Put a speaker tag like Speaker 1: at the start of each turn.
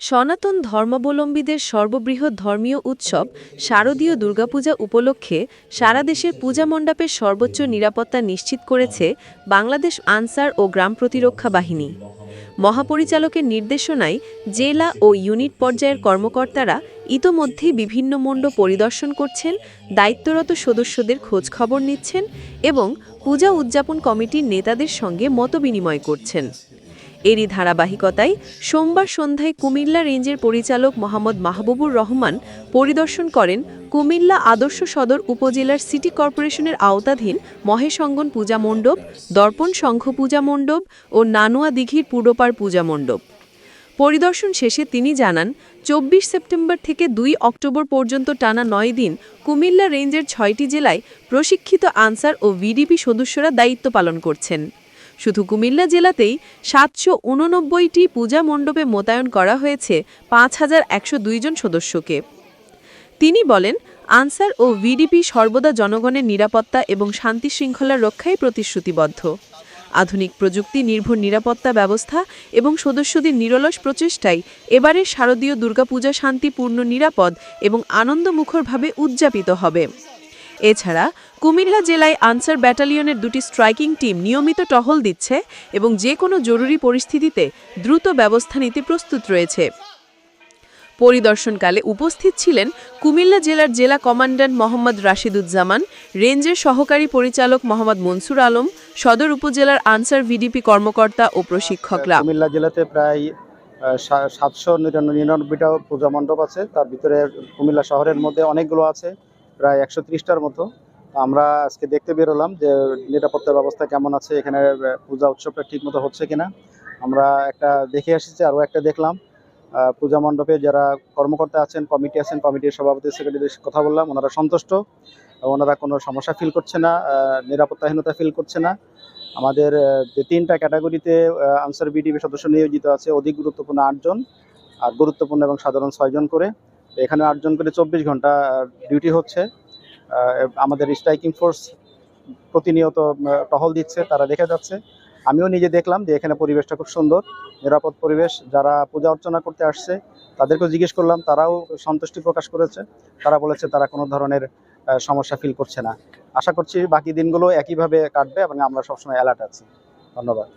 Speaker 1: সনাতন ধর্মাবলম্বীদের সর্ববৃহৎ ধর্মীয় উৎসব শারদীয় দুর্গাপূজা উপলক্ষে সারা দেশের পূজা মণ্ডপের সর্বোচ্চ নিরাপত্তা নিশ্চিত করেছে বাংলাদেশ আনসার ও গ্রাম প্রতিরক্ষা বাহিনী। মহাপরিচালকের নির্দেশনায় জেলা ও ইউনিট পর্যায়ের কর্মকর্তারা ইতোমধ্যেই বিভিন্ন মণ্ডপ পরিদর্শন করছেন, দায়িত্বরত সদস্যদের খোঁজখবর নিচ্ছেন এবং পূজা উদযাপন কমিটির নেতাদের সঙ্গে মতবিনিময় করছেন। এরই ধারাবাহিকতায় সোমবার সন্ধ্যায় কুমিল্লা রেঞ্জের পরিচালক মোহাম্মদ মাহবুবুর রহমান পরিদর্শন করেন কুমিল্লা আদর্শ সদর উপজেলার সিটি কর্পোরেশনের আওতাধীন মহেশঙ্গন পূজা মণ্ডপ, দর্পণ সংঘ পূজা মণ্ডপ ও নানুয়া দিঘির পূর্বপাড় পূজা মণ্ডপ। পরিদর্শন শেষে তিনি জানান, চব্বিশ সেপ্টেম্বর থেকে দুই অক্টোবর পর্যন্ত টানা নয় দিন কুমিল্লা রেঞ্জের ছয়টি জেলায় প্রশিক্ষিত আনসার ও ভিডিপি সদস্যরা দায়িত্ব পালন করছেন। শুধু কুমিল্লা জেলাতেই সাতশো উননব্বইটি পূজা মণ্ডপে মোতায়েন করা হয়েছে পাঁচ হাজার একশো জন সদস্যকে। তিনি বলেন, আনসার ও ভিডিপি সর্বদা জনগণের নিরাপত্তা এবং শান্তি শৃঙ্খলা রক্ষায় প্রতিশ্রুতিবদ্ধ। আধুনিক প্রযুক্তি নির্ভর নিরাপত্তা ব্যবস্থা এবং সদস্যদের নিরলস প্রচেষ্টায় এবারের শারদীয় দুর্গাপূজা শান্তিপূর্ণ, নিরাপদ এবং আনন্দমুখরভাবে উদযাপিত হবে। এছাড়া কুমিল্লা জেলায় আনসার ব্যাটালিয়নের দুটি স্ট্রাইকিং টিম নিয়মিত টহল দিচ্ছে এবং যে কোনো জরুরি পরিস্থিতিতে দ্রুত ব্যবস্থা নিতে প্রস্তুত রয়েছে। পরিদর্শনকালে উপস্থিত ছিলেন কুমিল্লা জেলার জেলা কমান্ড্যান্ট মোহাম্মদ রাশিদুজ্জামান, রেঞ্জের সহকারী পরিচালক মোহাম্মদ মনসুর আলম, সদর উপজেলার আনসার ভিডিপি কর্মকর্তা ও প্রশিক্ষকরা।
Speaker 2: কুমিল্লা জেলাতে প্রায় সাতশো নিরানব্বইটা পূজা মণ্ডপ আছে। তার ভিতরে কুমিল্লা শহরের মধ্যে অনেকগুলো আছে। প্রায় একশো ত্রিশটার মতো। আমরা আজকে দেখতে বেরোলাম যে নিরাপত্তা ব্যবস্থা কেমন আছে, এখানে পূজা উৎসবটা ঠিক মতো হচ্ছে কিনা। আমরা একটা দেখে এসেছি আরও একটা দেখলাম। পূজা মণ্ডপে যারা কর্মকর্তা আছেন, কমিটি আছেন, কমিটির সভাপতি সেক্রেটারির কথা বললাম, ওনারা সন্তুষ্ট। ওনারা কোনো সমস্যা ফিল করছে না নিরাপত্তাহীনতা ফিল করছে না। আমাদের যে তিনটা ক্যাটাগরিতে আনসার বিডিবি সদস্য নিয়োজিত আছে, অধিক গুরুত্বপূর্ণ আটজন আর গুরুত্বপূর্ণ এবং সাধারণ ছয়জন করে। এখানে আটজন করে চব্বিশ ঘণ্টা ডিউটি হচ্ছে। আমাদের স্ট্রাইকিং ফোর্স প্রতিনিয়ত টহল দিচ্ছে, তারা দেখে যাচ্ছে। আমিও নিজে দেখলাম যে এখানে পরিবেশটা খুব সুন্দর, নিরাপদ পরিবেশ। যারা পূজা অর্চনা করতে আসছে, তাদেরকেও জিজ্ঞেস করলাম, তারাও সন্তুষ্টি প্রকাশ করেছে। তারা বলেছে তারা কোনো ধরনের সমস্যা ফিল করছে না। আশা করছি বাকি দিনগুলো একইভাবে কাটবে এবং আমরা সবসময় অ্যালার্ট আছি। ধন্যবাদ।